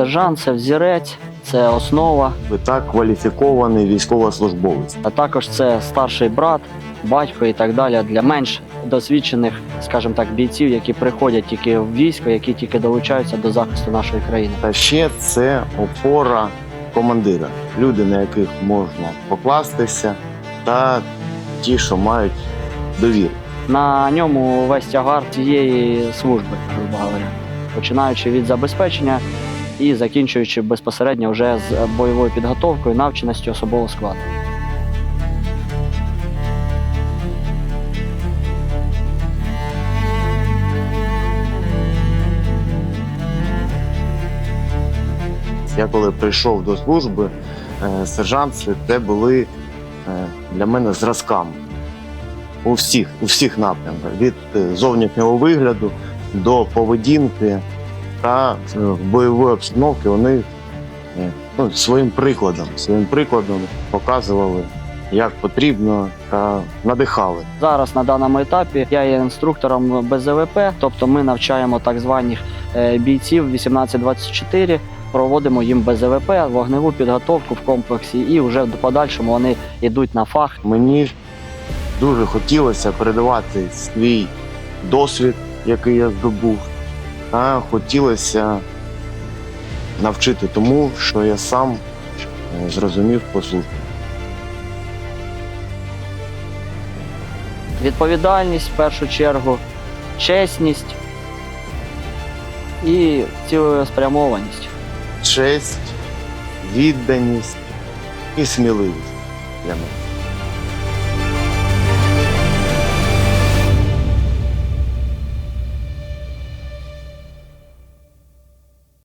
сержант це взірець, це основа, Ви так кваліфікований військовослужбовець. а також це старший брат, батько і так далі для менш досвідчених, скажімо так, бійців, які приходять тільки в військо, які тільки долучаються до захисту нашої країни. Та ще це опора командира, люди, на яких можна покластися, та ті, що мають довіру. На ньому весь тягар цієї служби, грубо говоря, починаючи від забезпечення і закінчуючи безпосередньо вже з бойовою підготовкою, навченістю особового складу. Я коли прийшов до служби, е, сержанти це були е, для мене зразками у всіх, у всіх напрямках, від е, зовнішнього вигляду до поведінки та в бойової обстановки вони е, ну, своїм прикладом, своїм прикладом показували, як потрібно та надихали. Зараз на даному етапі я є інструктором БЗВП, тобто ми навчаємо так званих е, бійців 1824, проводимо їм БЗВП, вогневу підготовку в комплексі, і вже в подальшому вони йдуть на фах. Мені дуже хотілося передавати свій досвід, який я здобув, та хотілося навчити тому, що я сам е, зрозумів по службі. Відповідальність в першу чергу, чесність і цілеспрямованість. Честь, відданість і сміливість для мене.